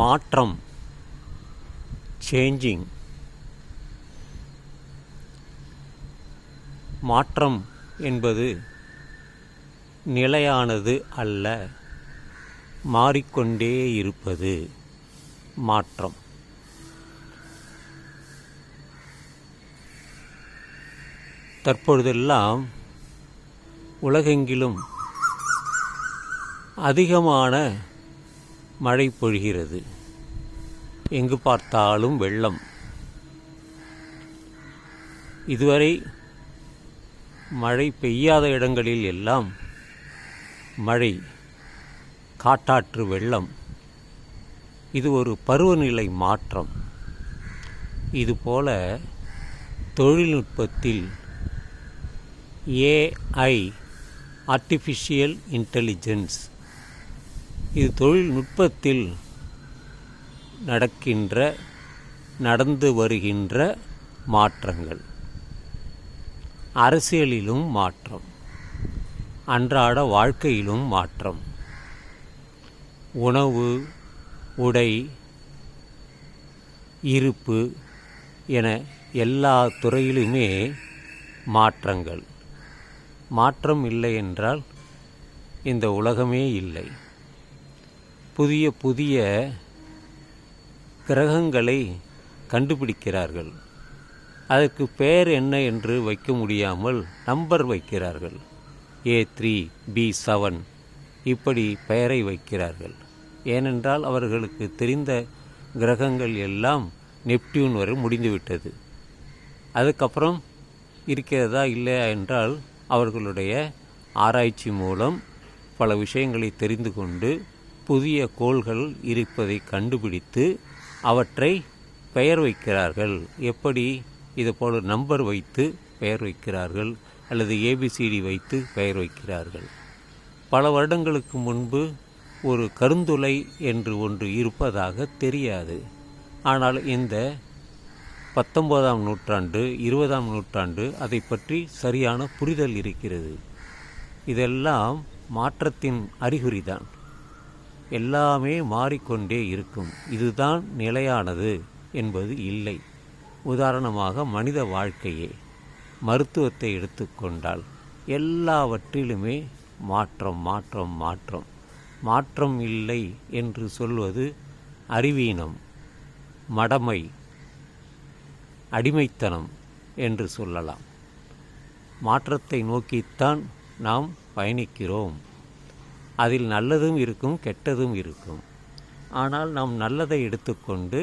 மாற்றம் சேஞ்சிங் மாற்றம் என்பது நிலையானது அல்ல மாறிக்கொண்டே இருப்பது மாற்றம். தற்பொழுதெல்லாம் உலகெங்கிலும் அதிகமான மழை பொழிகிறது. எங்கு பார்த்தாலும் வெள்ளம். இதுவரை மழை பெய்யாத இடங்களில் எல்லாம் மழை காட்டாற்று வெள்ளம். இது ஒரு பருவநிலை மாற்றம். இதுபோல தொழில்நுட்பத்தில் ஏஐ ஆர்டிஃபிஷியல் இன்டெலிஜென்ஸ் இது தொழில்நுட்பத்தில் நடக்கின்ற நடந்து வருகின்ற மாற்றங்கள். அரசியலிலும் மாற்றம். அன்றாட வாழ்க்கையிலும் மாற்றம். உணவு உடை இருப்பு என எல்லா துறையிலுமே மாற்றங்கள். மாற்றம் இல்லை என்றால் இந்த உலகமே இல்லை. புதிய புதிய கிரகங்களை கண்டுபிடிக்கிறார்கள். அதற்கு பெயர் என்ன என்று வைக்க முடியாமல் நம்பர் வைக்கிறார்கள். ஏ த்ரீ பி செவன் இப்படி பெயரை வைக்கிறார்கள். ஏனென்றால் அவர்களுக்கு தெரிந்த கிரகங்கள் எல்லாம் நெப்டியூன் வரை முடிந்துவிட்டது. அதுக்கப்புறம் இருக்கிறதா இல்லையா என்றால் அவர்களுடைய ஆராய்ச்சி மூலம் பல விஷயங்களை தெரிந்து கொண்டு புதிய கோள்கள் இருப்பதை கண்டுபிடித்து அவற்றை பெயர் வைக்கிறார்கள். எப்படி? இது போல நம்பர் வைத்து பெயர் வைக்கிறார்கள் அல்லது ஏபிசிடி வைத்து பெயர் வைக்கிறார்கள். பல வருடங்களுக்கு முன்பு ஒரு கருந்துளை என்று ஒன்று இருப்பதாக தெரியாது. ஆனால் இந்த பத்தொன்பதாம் நூற்றாண்டு இருபதாம் நூற்றாண்டு அதை பற்றி சரியான புரிதல் இருக்கிறது. இதெல்லாம் மாற்றத்தின் அறிகுறிதான். எல்லாமே மாறிக்கொண்டே இருக்கும். இதுதான் நிலையானது என்பது இல்லை. உதாரணமாக மனித வாழ்க்கையே. மருத்துவத்தை எடுத்துக்கொண்டால் எல்லாவற்றிலுமே மாற்றம் மாற்றம் மாற்றம். மாற்றம் இல்லை என்று சொல்வது அறிவீனம் மடமை அடிமைத்தனம் என்று சொல்லலாம். மாற்றத்தை நோக்கித்தான் நாம் பயணிக்கிறோம். அதில் நல்லதும் இருக்கும் கெட்டதும் இருக்கும். ஆனால் நாம் நல்லதை எடுத்துக்கொண்டு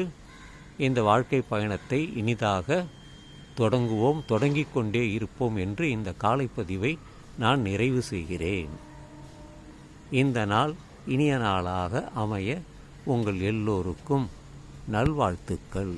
இந்த வாழ்க்கை பயணத்தை இனிதாக தொடங்குவோம் தொடங்கிக் கொண்டே இருப்போம் என்று இந்த காலைப்பதிவை நான் நிறைவு செய்கிறேன். இந்த நாள் இனிய நாளாக அமைய உங்கள் எல்லோருக்கும் நல்வாழ்த்துக்கள்.